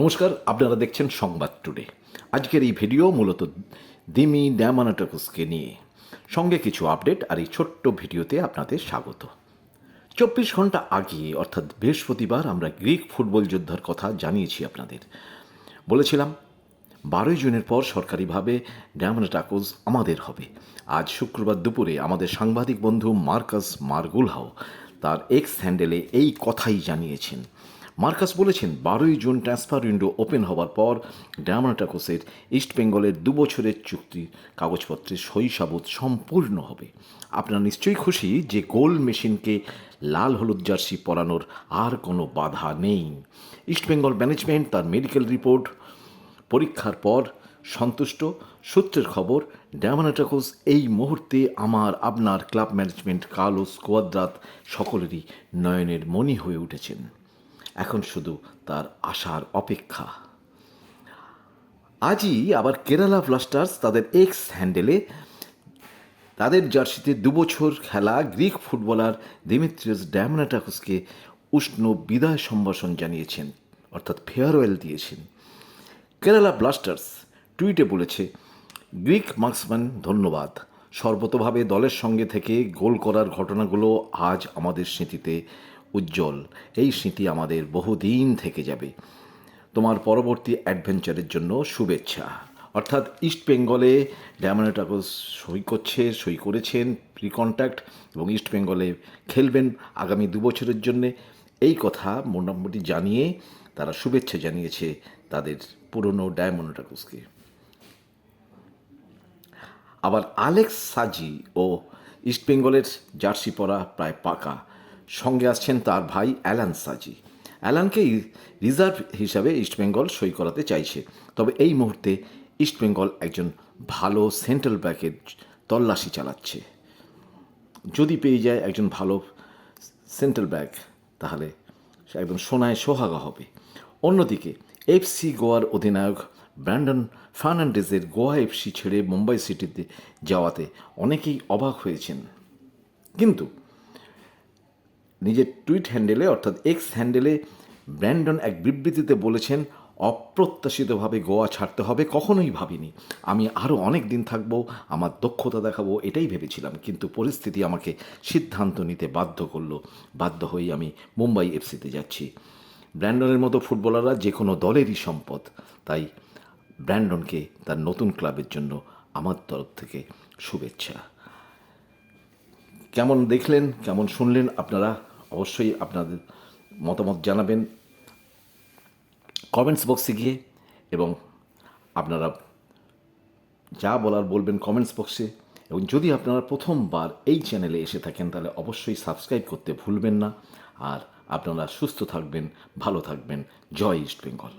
নমস্কার, আপনারা দেখছেন সংবাদ টুডে। আজকের এই ভিডিও মূলত দিমি ড্যামানাটাকুসকে নিয়ে। সঙ্গে কিছু আপডেট আর এই ছোট্ট ভিডিওতে আপনাদের স্বাগত। চব্বিশ ঘণ্টা আগে, অর্থাৎ বৃহস্পতিবার, আমরা গ্রিক ফুটবল যোদ্ধার কথা জানিয়েছি আপনাদের। বলেছিলাম, বারোই জুনের পর সরকারিভাবে ড্যামানাটাকুস আমাদের হবে। আজ শুক্রবার দুপুরে আমাদের সাংবাদিক বন্ধু মার্কাস মার্গুলহাও তার এক্স হ্যান্ডেলে এই কথাই জানিয়েছেন। মার্কাস বলেছেন, বারোই জুন ট্রান্সফার উইন্ডো ওপেন হওয়ার পর ড্যামানাটাকোসের ইস্ট বেঙ্গলের দু বছরের চুক্তি কাগজপত্রে সই সম্পূর্ণ হবে। আপনারা নিশ্চয়ই খুশি যে গোল মেশিনকে লাল হলুদ জার্সি পরানোর আর কোনো বাধা নেই। ইস্ট বেঙ্গল ম্যানেজমেন্ট তার মেডিকেল রিপোর্ট, পরীক্ষার পর সন্তুষ্ট। সূত্রের খবর ড্যামানাটাকোস এই মুহূর্তে আমার, আপনার ক্লাব ম্যানেজমেন্ট কালো স্কোয়াদ্রাত সকলেরই নয়নের মণি হয়ে উঠেছেন। এখন শুধু তার আশার অপেক্ষা। আজই আবার কেরালা ব্লাস্টার্স তাদের এক্স হ্যান্ডেলে তাদের জার্সিতে দুবছর খেলা গ্রিক ফুটবলার দিমিত্রিয়াস ড্যামনাটাকুসকে উষ্ণ বিদায় সম্ভাষণ জানিয়েছেন, অর্থাৎ ফেয়ারওয়েল দিয়েছেন। কেরালা ব্লাস্টার্স টুইটে বলেছে, গ্রিক মার্কসম্যান, ধন্যবাদ। সর্বতভাবে দলের সঙ্গে থেকে গোল করার ঘটনাগুলো আজ আমাদের স্মৃতিতে উজ্জ্বল। এই স্মৃতি আমাদের বহুদিন থেকে যাবে। তোমার পরবর্তী অ্যাডভেঞ্চারের জন্য শুভেচ্ছা। অর্থাৎ ইস্ট বেঙ্গলে ড্যামানোটাকোস সই করছে, সই করেছেন প্রি কন্ট্যাক্ট এবং ইস্ট বেঙ্গলে খেলবেন আগামী দু বছরের জন্যে। এই কথা মোটামুটি জানিয়ে তারা শুভেচ্ছা জানিয়েছে তাদের পুরনো ডায়মন্ডটাকুসকে আবার আলেক্স সাজি ও ইস্ট বেঙ্গলের জার্সি পরা প্রায় পাকা। সঙ্গে আসছেন তার ভাই অ্যালান সাজি। অ্যালানকে রিজার্ভ হিসাবে ইস্টবেঙ্গল সই করাতে চাইছে। তবে এই মুহূর্তে ইস্টবেঙ্গল একজন ভালো সেন্ট্রাল ব্যাকের তল্লাশি চালাচ্ছে। যদি পেয়ে যায় একজন ভালো সেন্ট্রাল ব্যাক, তাহলে একদম সোনায় সোহাগা হবে। অন্যদিকে এফসি গোয়ার অধিনায়ক ব্র্যান্ডন ফার্নান্ডেজের গোয়া এফসি ছেড়ে মুম্বাই সিটিতে যাওয়াতে অনেকেই অবাক হয়েছেন। কিন্তু নিজের টুইট হ্যান্ডেলে, অর্থাৎ এক্স হ্যান্ডেলে ব্র্যান্ডন এক বিবৃতিতে বলেছেন, অপ্রত্যাশিতভাবে গোয়া ছাড়তে হবে, কখনোই ভাবিনি। আমি আরও অনেক দিন থাকব, আমার দক্ষতা দেখাবো, এটাই ভেবেছিলাম, কিন্তু পরিস্থিতি আমাকে সিদ্ধান্ত নিতে বাধ্য করল। বাধ্য হয়েই আমি মুম্বাই এফসিতে যাচ্ছি। ব্র্যান্ডনের মতো ফুটবলাররা যে কোনো দলেরই সম্পদ। তাই ব্র্যান্ডনকে তার নতুন ক্লাবের জন্য আমার তরফ থেকে শুভেচ্ছা। কেমন দেখলেন, কেমন শুনলেন আপনারা? অবশ্যই আপনাদের মতামত জানাবেন কমেন্টস বক্সে গিয়ে এবং আপনারা যা বলার বলবেন কমেন্টস বক্সে এবং যদি আপনারা প্রথমবার এই চ্যানেলে এসে থাকেন, তাহলে অবশ্যই সাবস্ক্রাইব করতে ভুলবেন না। আর আপনারা সুস্থ থাকবেন, ভালো থাকবেন। জয় ইস্ট বেঙ্গল।